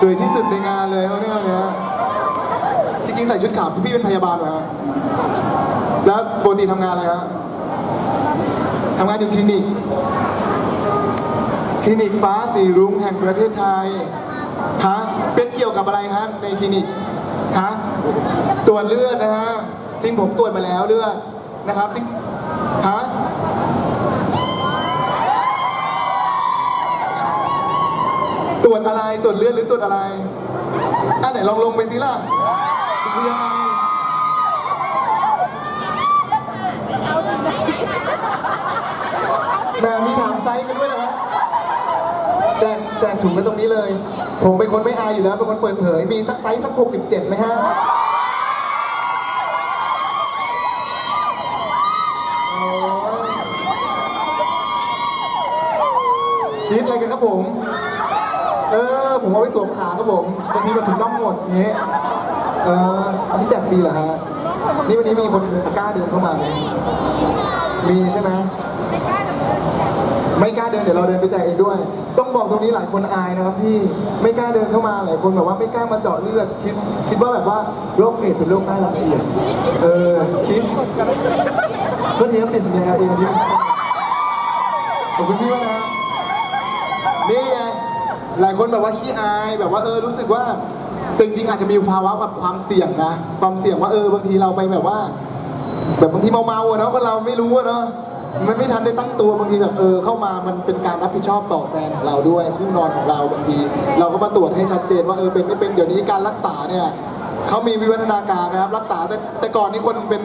สวยที่สุดในงานเลยเขาเนี่ยเนี่ยจริงๆใส่ชุดขาวพี่เป็นพยาบาลเหรอฮะแล้วปกติทำงานอะไรฮะทำงานอยู่คลินิก คลินิกฟ้าสีรุ้งแห่งประเทศไทยฮะเป็นเกี่ยวกับอะไรฮะในคลินิกฮะตรวจเลือดนะฮะจริงผมตรวจมาแล้วเลือดนะครับที่ฮะ ตรวจอะไรตรวจเลือดหรือตรวจอะไรอะไหนลองลงไปสิล่ะคือยังไงแหม่มีถามไซส์กันด้วยนะครับแจกแจกถุงกันตรงนี้เลย ผมเป็นคนไม่อายอยู่แล้ว เป็นคนเปิดเผย มีสักไซส์สัก 67ไหมฮะโอ้ยคิดอะไรกันครับผม เออ ผมเอาไว้สวมขาครับผมบางทีมันถึงน่องหมดอย่างเงี้ยเอออันนี้แจกฟรีเหรอฮะ นี่วันนี้มีคนกล้าเดินเข้ามาไหมมีใช่ไหมไม่กล้าเดินเดี๋ยวเราเดินไปแจกเองด้วย ต้องบอกตรงนี้หลายคนอายนะครับพี่ไม่กล้าเดินเข้ามาหลายคนแบบว่าไม่กล้ามาเจาะเลือดคิดคิดว่าแบบว่าโรคเอดส์เป็นโรคน่ารังเกียจเออคิดโทษทีครับติดสัญญาเองวันนี้ขอบคุณพี่มากนะฮะไง หลายคนแบบว่าขี้อายแบบว่าเออรู้สึกว่าจริงๆอาจจะมีภาวะแบบความเสี่ยงนะความเสี่ยงว่าเออบางทีเราไปแบบว่า แบบบางทีเมาๆอะเนาะคนเราไม่รู้อะเนาะมันไม่ทันได้ตั้งตัวบางทีแบบเออเข้ามามันเป็นการรับผิดชอบต่อแฟนของเราด้วยคู่นอนของเราบางที เราก็มาตรวจให้ชัดเจนว่าเออเป็นไม่เป็นเดี๋ยวนี้การรักษาเนี่ยเขามีวิวัฒนาการนะครับรักษาแต่แต่ก่อนนี่คนเป็น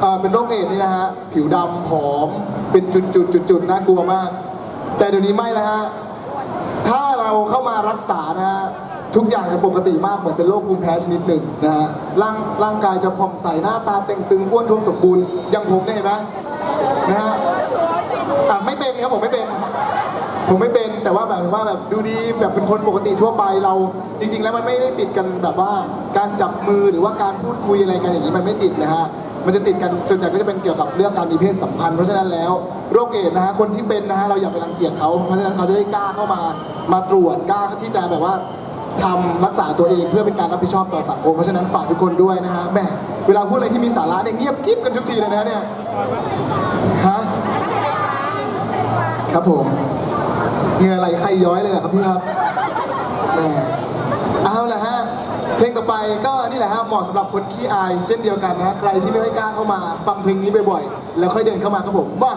เอ่อเป็นโรคเอดส์นี่นะฮะผิวดำผอมเป็นจุดๆจุดๆน่ากลัวมาก แต่เดี๋ยวนี้ไม่แล้วฮะ เราเข้ามารักษานะฮะทุกอย่างจะปกติมากเหมือนเป็นโรคภูมิแพ้ชนิดหนึ่งนะฮะร่างร่างกายจะผ่องใสหน้าตาเต่งตึงอ้วนท้วมสมบูรณ์อย่างผมเนี่ยเห็นไหมนะฮะอะไม่เป็นครับผมไม่เป็น ผมไม่เป็นแต่ว่าแบบว่าแบบดูดีแบบเป็นคนปกติทั่วไปเราจริง ๆ แล้วมันไม่ได้ติดกันแบบว่าการจับมือหรือว่าการพูดคุยอะไรกันอย่างนี้มันไม่ติดนะฮะ มันจะติดกันส่วนใหญ่ก็จะเป็นเกี่ยวกับเรื่องการมีเพศสัมพันธ์ เพราะฉะนั้นแล้วโรคเอดส์นะฮะคนที่เป็นนะฮะเราอย่าไปรังเกียจเขาเพราะฉะนั้นเขาจะได้กล้าเข้ามามาตรวจกล้าที่จะแบบว่าทำรักษาตัวเองเพื่อเป็นการรับผิดชอบต่อสังคมเพราะฉะนั้นฝากทุกคนด้วยนะฮะแหมเวลาพูดอะไรที่มีสาระเนี่ยเงียบกริบกันทุกทีเลยนะเนี่ยฮะครับผมเหงื่อไหลใครย้อยเลยเหรอครับพี่ครับแหมเอาละฮะ เพลงต่อไปก็นี่แหละฮะ เหมาะสำหรับคนขี้อาย เช่นเดียวกันนะใครที่ไม่ค่อยกล้าเข้ามาฟังเพลงนี้บ่อยๆแล้วค่อยเดินเข้ามาครับผมมา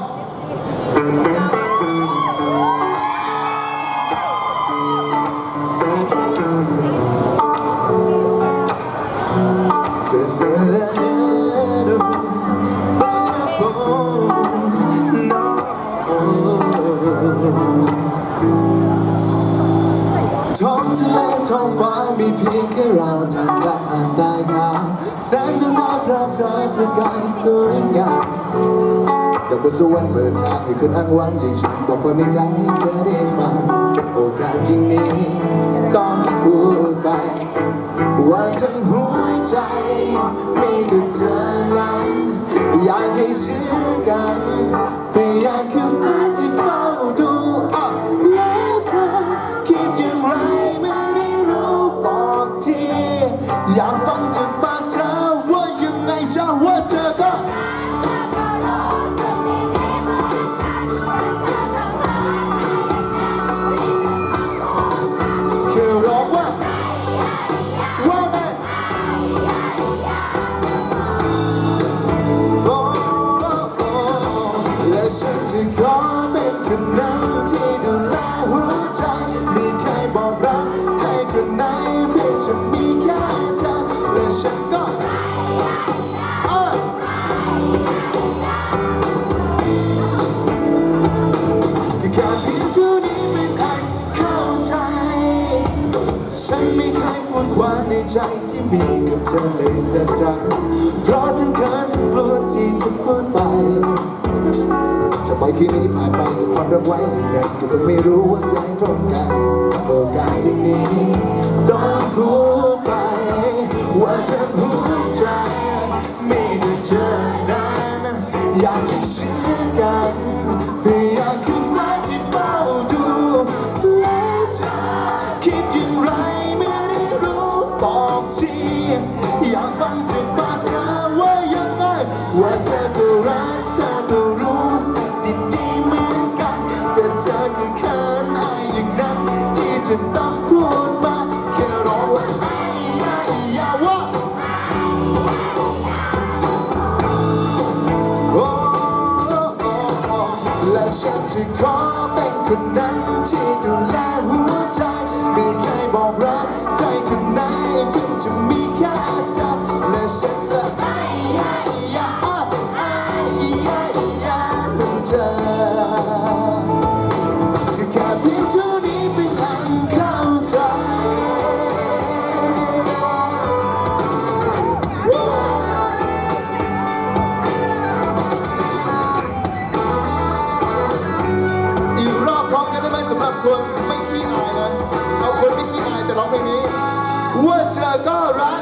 ท้องทะเลท้องฟ้ามีเพียงแค่เราทางกลา แสงดวงดาวพระพรายประกายสวยงามดอกบัวสวรรค์เปิดทางให้คนอ้างว้างอย่างฉันบอกความในใจให้เธอได้ฟัง โอกาสจริงนี้ต้องพูดไป ว่าทั้งหัวใจมีแต่เธอนั้น อยากให้เชื่อกันพยานคือฝ้า ความในใจที่มีกับเธอเลยสักครั้งเพราะทั้งเขินทั้งกลัวที่จะพูดไป จะปล่อยคืนนี้ผ่านไปด้วยความรักไว้อย่างนั้นก็คงไม่รู้ว่าใจตรงกันโอกาสจริงนี้ต้องพูดไป ว่าทั้งหัวใจมีแต่เธอนั้นอยากให้เชื่อกัน ว่าเธอก็รักเธอก็รู้สึกดีๆเหมือนกันแต่เธอก็เขินอายอย่างนั้นที่จะต้องพูดมาแค่ร้องว่าไอ้ยาาว่าโอ้และฉันจะขอเป็นคนนั้น คนไม่ขี้อายนะ เอาคนไม่ขี้อายแต่ร้องเพลงนี้ว่าเธอก็รัก